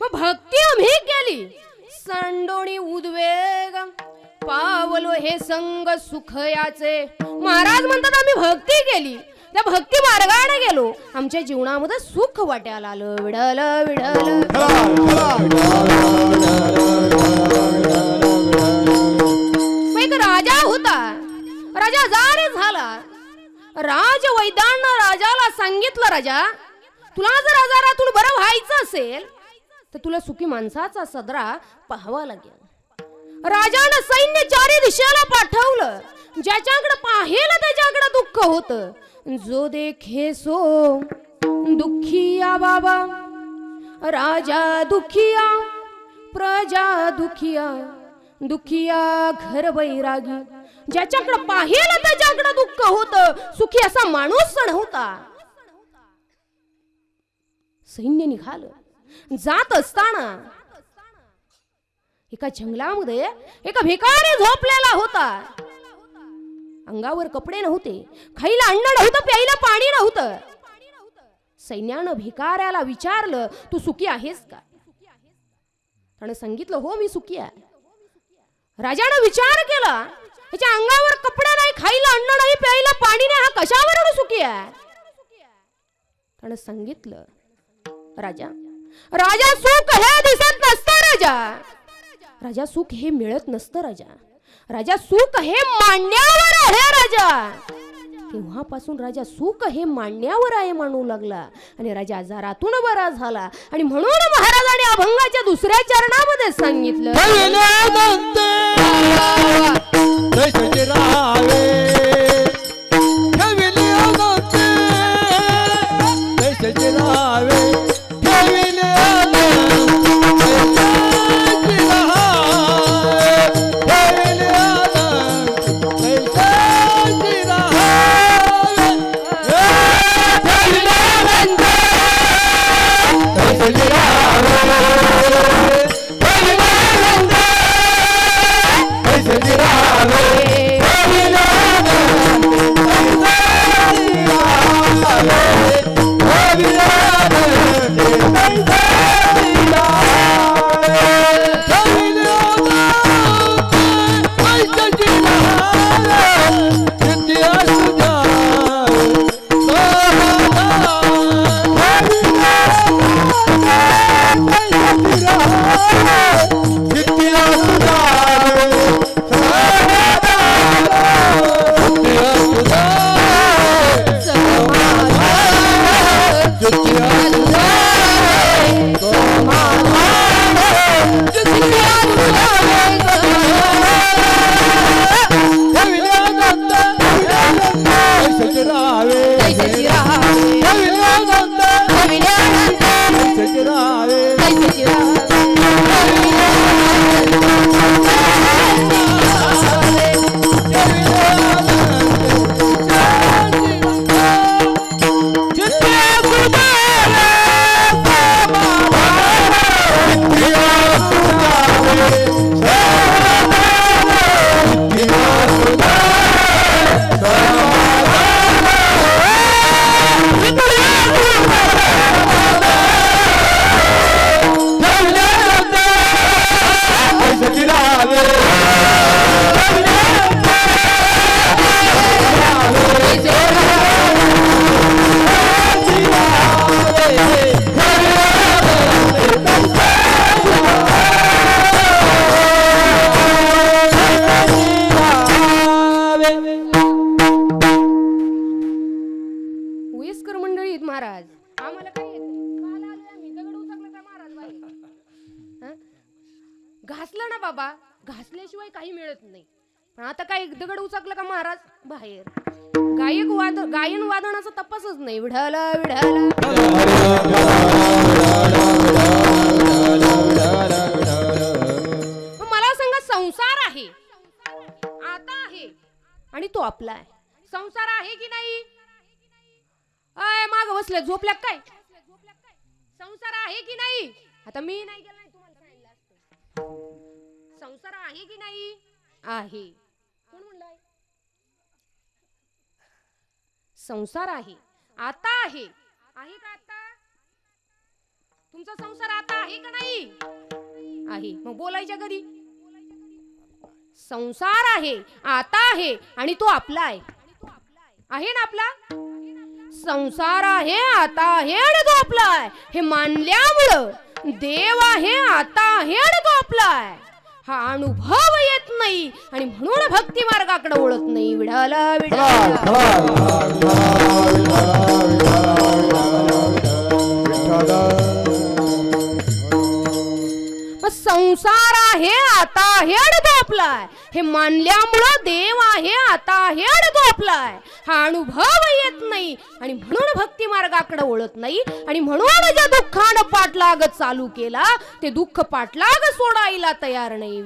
मग भक्ती आम्ही केली. सांडोणी उद्वेग पावलो हे संग सुख याचे. महाराज म्हणतात आम्ही भक्ती केली. त्या भक्ती मार्गाने गेलो. आमच्या जीवनामध्ये सुख वाट्याला आलं विडल विडल. एक राजा होता. राजा जारे झाला. राज वैद्यानं राजाला सांगितलं राजा तुला जर आजारातून बरं व्हायचं असेल तर तुला सुखी माणसाचा सदरा पाहावा लागेल. राजानं सैन्य चारी दिशेला पाठवलं. ज्याच्याकडे पाहिलं त्याच्याकडे दुःख होत. जो देखे सो दुःखिया बाबा. राजा दुखिया प्रजा दुखिया. दुखिया घर बैरागी. ज्याच्याकडे पाहिलं त्याच्याकडे दुःख होत. सुखी असा माणूस सण होता. सैन्य निघालं. जात असताना एका जंगलामध्ये एका भिकारी झोपलेला होता. अंगावर कपडे नव्हते खायला अन्न नव्हतं प्यायला पाणी नव्हतं. सैन्यानं भिकाऱ्याला विचारलं तू सुखी आहेस का? त्यानं सांगितलं हो मी सुखी आहे. राजानं विचार केला त्याच्या अंगावर कपडे नाही खायला अन्न नाही प्यायला पाणी नाही हा कशावरून सुखी आहे? त्यानं सांगितलं राजा राजा सुख हे दिसत नसतं राजा. राजा सुख हे मिळत नसतं राजा. राजा सुख हे मांडण्यावर आहे राजा. तेव्हापासून राजा सुख हे मांडण्यावर आहे मानू लागला. आणि राजा आजारातून बरा झाला. आणि म्हणून महाराजाने अभंगाच्या दुसऱ्या चरणामध्ये सांगितलं. वयस्कर मंडळीत महाराज आम्हाला काय येतं? काल आलोय आम्ही, दगड उचलला का महाराज बाई? हं? घासलं ना बाबा. घासल्याशिवाय काही मिळत नाही. पण आता काय दगड उचकलं का महाराज? बाहेर. गायक वाद गायन वादनाचा तपासच नाही. विढाल विढाल मला सांगा संसार आहे. आता आहे. आणि तो आपला आहे. संसार आहे की नाही? अय माग बसल्या झोपल्या काय? संसार आहे की नाही? आता मी नाही गेला. संसार आहे की नाही? आहे. कोण म्हणलंय? संसार आहे. आता आहे. आहे का आता? तुमचा संसार आता आहे का नाही? आहे. मग बोलायच्या कधी संसार आहे. आता आहे. आणि तो आपला आहे. आहे ना आपला? संसार आहे आता आहे आणि तो आपला आहे. हे मानल्यामुळं देव आहे आता आहे आणि तो आपला आहे. हा अनुभव येत नाही आणि म्हणून भक्ती मार्गाकडे वळत नाही. विडाला विडाला. संसार आहे आता आहे आणि हे मानल्यामुळं देव आहे आता आहे आणि हा अनुभव येत नाही आणि म्हणून भक्ती मार्गाकडे वळत नाही आणि म्हणून ज्या दुःखानं पाठलाग चालू केला ते दुःख पाठलाग सोडायला तयार नाही.